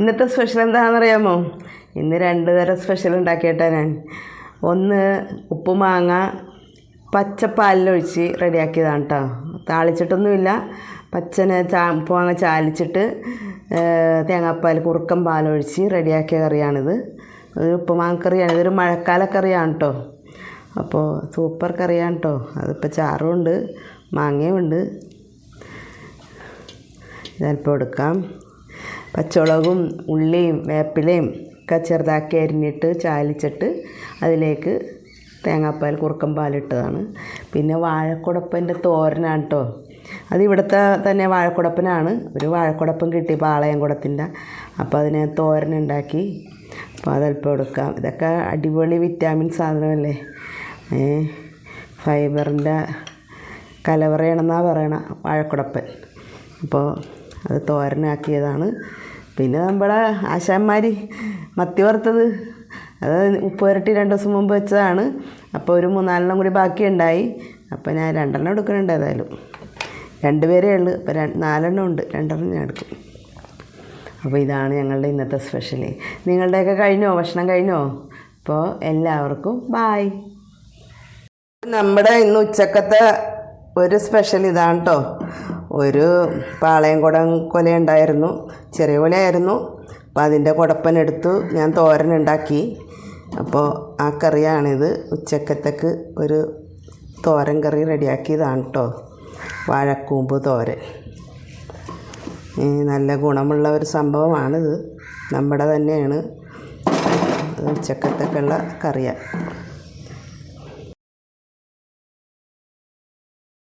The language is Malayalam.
ഇന്നത്തെ സ്പെഷ്യൽ എന്താണെന്നറിയാമോ? ഇന്ന് രണ്ട് തരം സ്പെഷ്യൽ ഉണ്ടാക്കിയിട്ടാ ഞാൻ. ഒന്ന് ഉപ്പുമാങ്ങ പച്ചപ്പാലിലൊഴിച്ച് റെഡിയാക്കിയതാണ് കേട്ടോ താളിച്ചിട്ടൊന്നുമില്ല. പച്ചനെ ചാ ഉപ്പുമാങ്ങ ചാലിച്ചിട്ട് തേങ്ങാപ്പാൽ കുറുക്കം പാലൊഴിച്ച് റെഡിയാക്കിയ കറിയാണിത്. ഒരു ഉപ്പുമാങ്ങ കറിയാണ്. ഇതൊരു മഴക്കാല കറിയാണ് കേട്ടോ അപ്പോൾ സൂപ്പർ കറിയാണ് കേട്ടോ അതിപ്പോൾ ചാറുമുണ്ട് മാങ്ങയുമുണ്ട് ഇതിപ്പോൾ എടുക്കാം. പച്ചമുളകും ഉള്ളിയും വേപ്പിലയും ഒക്കെ ചെറുതാക്കി അരിഞ്ഞിട്ട് ചാലിച്ചിട്ട് അതിലേക്ക് തേങ്ങാപ്പാൽ കുറുക്കം പാലിട്ടതാണ് പിന്നെ വാഴക്കുടപ്പന്റെ തോരനാണ് കേട്ടോ അത് ഇവിടുത്തെ തന്നെ വാഴക്കുടപ്പനാണ്. ഒരു വാഴക്കുടപ്പം കിട്ടി പാളയംകുടത്തിന്റെ. അപ്പോൾ അതിനെ തോരനുണ്ടാക്കി അപ്പോൾ അതല്പം എടുക്കാം. ഇതൊക്കെ അടിപൊളി വിറ്റാമിൻ സാധനമല്ലേ? ഫൈബറിന്റെ കലവറയാണെന്നാണ് പറയണ വാഴക്കുടപ്പൻ. അപ്പോൾ അത് തോരനാക്കിയതാണ്. പിന്നെ നമ്മുടെ ആശാന്മാർ മത്തി വറുത്തത്. അത് ഉപ്പ് പുരട്ടി രണ്ട് ദിവസം മുമ്പ് വെച്ചതാണ്. അപ്പോൾ ഒരു മൂന്നാലെണ്ണം കൂടി ബാക്കിയുണ്ടായി. അപ്പോൾ ഞാൻ രണ്ടെണ്ണം എടുക്കുന്നുണ്ട് ഏതായാലും. രണ്ട് പേരേ ഉള്ളൂ. അപ്പോൾ നാലെണ്ണം ഉണ്ട്. രണ്ടെണ്ണം ഞാൻ എടുക്കും. അപ്പോൾ ഇതാണ് ഞങ്ങളുടെ ഇന്നത്തെ സ്പെഷ്യൽ നിങ്ങളുടെയൊക്കെ കഴിഞ്ഞോ? ഭക്ഷണം കഴിഞ്ഞോ? അപ്പോൾ എല്ലാവർക്കും ബായ്. നമ്മുടെ ഇന്ന് ഉച്ചക്കത്തെ ഒരു സ്പെഷ്യൽ ഇതാണ് കേട്ടോ ഒരു പാളയംകുടം കൊല ഉണ്ടായിരുന്നു ചെറിയ കൊലയായിരുന്നു. അപ്പോൾ അതിന്റെ കുടപ്പനെടുത്ത് ഞാൻ തോരൻ ഉണ്ടാക്കി. അപ്പോൾ ആ കറിയാണിത്. ഉച്ചക്കത്തേക്ക് ഒരു തോരൻ കറി റെഡിയാക്കിയതാണ് കേട്ടോ വാഴക്കൂമ്പ് തോരൻ. നല്ല ഗുണമുള്ള ഒരു സംഭവമാണിത്. നമ്മുടെ തന്നെയാണ് ഉച്ചക്കത്തേക്കുള്ള കറിയാണ്